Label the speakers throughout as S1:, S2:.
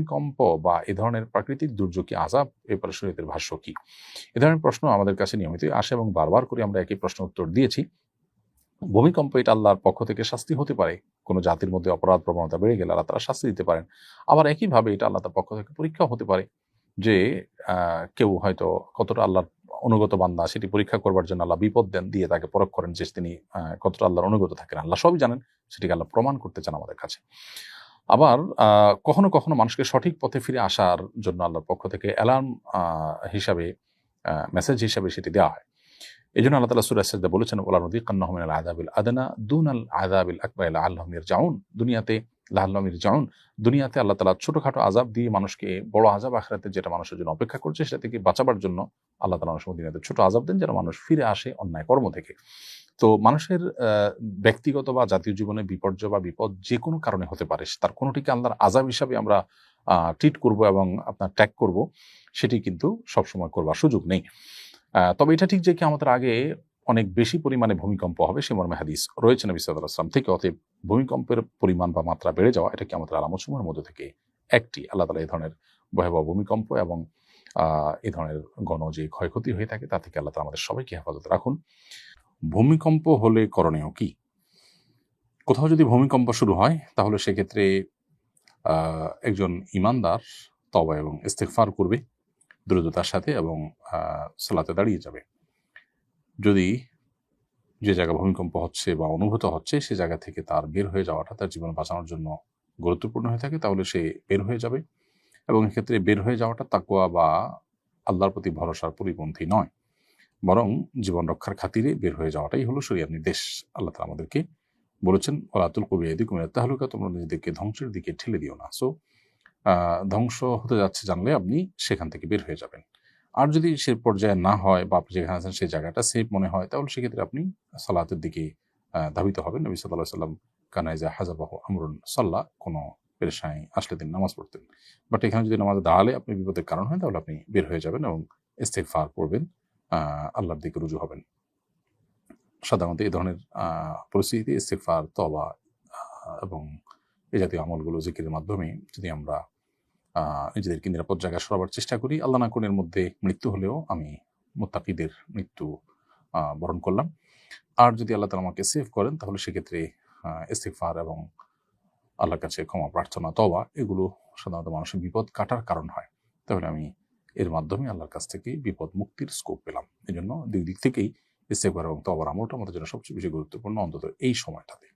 S1: ভূমিকম্প বা এ ধরনের প্রাকৃতিক দুর্যোগ কি আজাব, এ শরীয়তের ভাষ্য কি? এ ধরনের প্রশ্ন আমাদের কাছে নিয়মিতই আসে এবং বারবার করে আমরা একই প্রশ্ন উত্তর দিয়েছি। ভূমিকম্প এটা আল্লাহর পক্ষ থেকে শাস্তি হতে পারে। কোনো জাতির মধ্যে অপরাধ প্রবণতা বেড়ে গেলে আল্লাহ তারা শাস্তি দিতে পারেন। আবার একইভাবে এটা আল্লাহ তার পক্ষ থেকে পরীক্ষা হতে পারে যে কেউ হয়তো কতটা আল্লাহর অনুগত বান্দা সেটি পরীক্ষা করবার জন্য আল্লাহ বিপদ দেন, দিয়ে তাকে পরখ করেন যে তিনি কতটা আল্লাহর অনুগত থাকেন। আল্লাহ সবই জানেন, সেটিকে আল্লাহ প্রমাণ করতে চান আমাদের কাছে। আবার কখনো কখনো মানুষকে সঠিক পথে ফিরে আসার জন্য আল্লাহর পক্ষ থেকে অ্যালার্ম হিসাবে মেসেজ হিসাবে সেটি দেওয়া হয়। এই জন্য আল্লাহ তালা সুরাজ বলেছেন ওলা নদী কান্নাহমিন আল আদাবিল আদানা দুন আল আদাবিল আকবর আল্লাহমির জাউন দুনিয়াতে লাহমির জাউন দুনিয়াতে আল্লাহ তালা ছোটখাটো আজাব দিয়ে মানুষকে বড় আজাব আখরাতে যেটা মানুষের জন্য অপেক্ষা করছে সেটা থেকে বাঁচাবার জন্য আল্লাহ তালা মানুষ দুনিয়াতে ছোট আজাব দেন যেন মানুষ ফিরে আসে অন্যায় কর্ম থেকে। তো মানুষের ব্যক্তিগত বা জাতীয় জীবনে বিপর্যয় বা বিপদ যে কোনো কারণে হতে পারে তার কোনোটিকে আল্লাহর আজাব হিসাবে আমরা ট্রিট করব এবং আপনার ট্যাগ করব, সেটি কিন্তু সবসময় করবার সুযোগ নেই। তবে এটা ঠিক যে কি আমাদের আগে অনেক বেশি পরিমাণে ভূমিকম্প হবে, সে মর্মে হাদিস রয়েছে নবী সাল্লাহ আসলাম থেকে, অতএব ভূমিকম্পের পরিমাণ বা মাত্রা বেড়ে যাওয়া, এটা কি আমাদের আলামত সমূহের মধ্যে থেকে একটি। আল্লাহ তালা এই ধরনের ভয়াবহ ভূমিকম্প এবং এই ধরনের গণ যে ক্ষয়ক্ষতি হয়ে থাকে, তা থেকে আল্লাহ তালা আমাদের সবাইকে হেফাজত রাখুন। ভূমিকম্প হলে করণীয় কি? কোথাও যদি ভূমিকম্প শুরু হয়, তাহলে সেক্ষেত্রে একজন ইমানদার তবা এবং ইস্তেকফার করবে, দ্রুততার সাথে এবং সালাতে দাঁড়িয়ে যাবে। যদি যে জায়গা ভূমিকম্প হচ্ছে বা অনুভূত হচ্ছে, সে জায়গা থেকে তার বের হয়ে যাওয়াটা তার জীবন বাঁচানোর জন্য গুরুত্বপূর্ণ হয়ে থাকে, তাহলে সে বের হয়ে যাবে। এবং এক্ষেত্রে বের হয়ে যাওয়াটা তাকুয়া বা আল্লাহর প্রতি ভরসার পরিপন্থী নয়। বরং জীবন রক্ষার খাতিরে বের হয়ে যাওয়াটাই হলো শরিয়ার নির্দেশ। আল্লাহ তালা আমাদেরকে বলেছেন ওলাতুল কবি এদিক তাহলুকা তোমরা নিজেদেরকে ধ্বংসের দিকে ঠেলে দিও না। সো ধ্বংস হতে যাচ্ছে জানলে আপনি সেখান থেকে বের হয়ে যাবেন। আর যদি সে পর্যায়ে না হয় বা আপনি যেখানে আছেন সেই জায়গাটা সেফ মনে হয়, তাহলে সেক্ষেত্রে আপনি সালাতের দিকে ধাবিত হবেন। নবী সাল্লাহ সাল্লাম কানাইজা হাজাবাহ আমরুন সাল্লাহ কোনো পেরেশানি আসলে তিনি নামাজ পড়তেন। বাট এখানে যদি নামাজ দাঁড়ালে আপনি বিপদের কারণ হয়, তাহলে আপনি বের হয়ে যাবেন এবং ইস্তেকফার পড়বেন। আল্লাহর দিকে রুজু হবেন। সাধারণত এই ধরনের পরিস্থিতিতে ইস্তেকফার তবা এবং এই জাতীয় আমলগুলো জিকিরের মাধ্যমে যদি আমরা নিজেদেরকে নিরাপদ জায়গায় সরাবার চেষ্টা করি, আল্লাহ না কোনের মধ্যে মৃত্যু হলেও আমি মোত্তাকিদের মৃত্যু বরণ করলাম। আর যদি আল্লাহ তালা আমাকে সেভ করেন, তাহলে সেক্ষেত্রে ইস্তেকফার এবং আল্লাহর কাছে ক্ষমা প্রার্থনা তবা এগুলো সাধারণত মানুষের বিপদ কাটার কারণ হয়। তাহলে আমি এর মাধ্যমে আল্লাহর কাছ থেকে বিপদ মুক্তির স্কোপ পেলাম। এই জন্য দুই দিক থেকেই ইস্তেকবার এবং তবার আমলটা আমাদের জন্য সবচেয়ে বেশি গুরুত্বপূর্ণ, অন্তত এই সময়টাতে।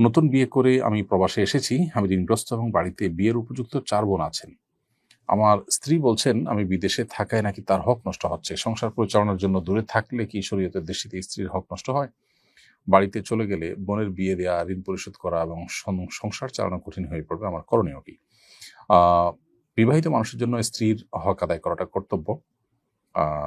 S1: নতুন বিয়ে করে আমি প্রবাসে এসেছি, আমি ঋণগ্রস্ত এবং বাড়িতে বিয়ের উপযুক্ত চার বোন আছেন। আমার স্ত্রী বলছেন, আমি বিদেশে থাকায় নাকি তার হক নষ্ট হচ্ছে? সংসার পরিচালনার জন্য দূরে থাকলে কি শরীয়তের দৃষ্টিতে স্ত্রীর হক নষ্ট হয়? বাড়িতে চলে গেলে বোনের বিয়ে দেওয়া ঋণ পরিশোধ করা এবং সংসার চালানো কঠিন হয়ে পড়বে আমার করণীয় কি? বিবাহিত মানুষের জন্য স্ত্রীর হক আদায় করাটা কর্তব্য।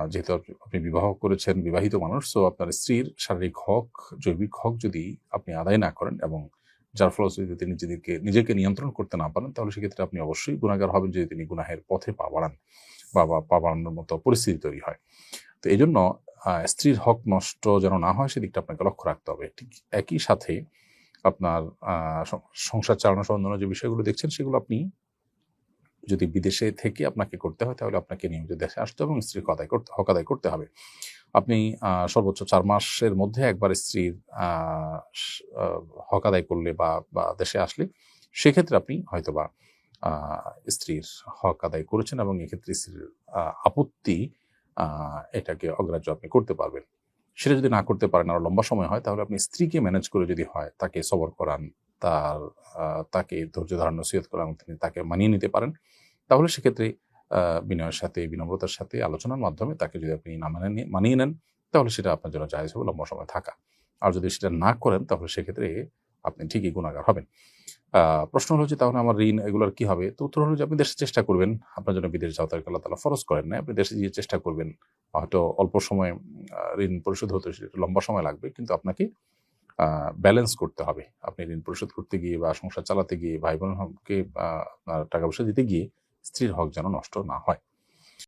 S1: যেহেতু আপনি- বিবাহ করেছেন, বিবাহিত মানুষ তো আপনার স্ত্রীর শারীরিক হক, জৈবিক হক যদি আপনি আদায় না করেন এবং যার ফলশ্রুতিতে তিনি নিজেদেরকে, নিজেকে নিয়ন্ত্রণ করতে না পারেন, তাহলে সেক্ষেত্রে আপনি অবশ্যই গুণাগার হবেন যদি তিনি গুনাহের পথে পা বাড়ান বা বা পা বাড়ানোর মতো পরিস্থিতি তৈরি হয়। তো এই জন্য স্ত্রীর হক নষ্ট যেন না হয়, সেদিকটা আপনাকে লক্ষ্য রাখতে হবে। ঠিক একই সাথে আপনার সংসার চালানো সম্বন্ধে যে বিষয়গুলো দেখছেন, সেগুলো আপনি যদি বিদেশে থেকে আপনাকে করতে হয়, তাহলে আপনাকে নিয়মিত দেশে আসতে হবে এবং স্ত্রীর আদায় করতে, হক আদায় করতে হবে। আপনি সর্বোচ্চ চার মাসের মধ্যে একবার স্ত্রীর হক আদায় করলে বা বা দেশে আসলে সেক্ষেত্রে আপনি হয়তোবা স্ত্রীর হক আদায় করেছেন এবং এক্ষেত্রে স্ত্রীর আপত্তি এটাকে অগ্রাহ্য আপনি করতে পারবেন। সেটা যদি না করতে পারেন, আরও লম্বা সময় হয়, তাহলে আপনি স্ত্রীকে ম্যানেজ করে যদি হয়, তাকে সবর করান তার তাকে ধৈর্য ধারণ নসিহত করান তিনি তাকে মানিয়ে নিতে পারেন, তাহলে সেক্ষেত্রে বিনয়ের সাথে, বিনম্রতার সাথে আলোচনার মাধ্যমে তাকে যদি আপনি না মানে মানিয়ে নেন, তাহলে সেটা আপনার জন্য জায়জ হবে, লম্বা সময় থাকা। আর যদি সেটা না করেন, তাহলে সেক্ষেত্রে আপনি ঠিকই গুণাগার হবেন। প্রশ্ন হলো যে তাহলে আমার ঋণ এগুলোর কি হবে? তো উত্তর হলো যে আপনি দেশে চেষ্টা করবেন, আপনার জন্য বিদেশ যাওয়া তাকে আল্লাহ তালা ফরজ করেন না আপনি দেশে গিয়ে চেষ্টা করবেন। হয়তো অল্প সময় ঋণ পরিশোধ হতে, সেটা লম্বা সময় লাগবে, কিন্তু আপনাকে ব্যালেন্স করতে হবে। আপনি ঋণ পরিশোধ করতে গিয়ে বা সংসার চালাতে গিয়ে ভাই বোনকে টাকা পয়সা দিতে গিয়ে স্ত্রীর হক যেন নষ্ট না হয়।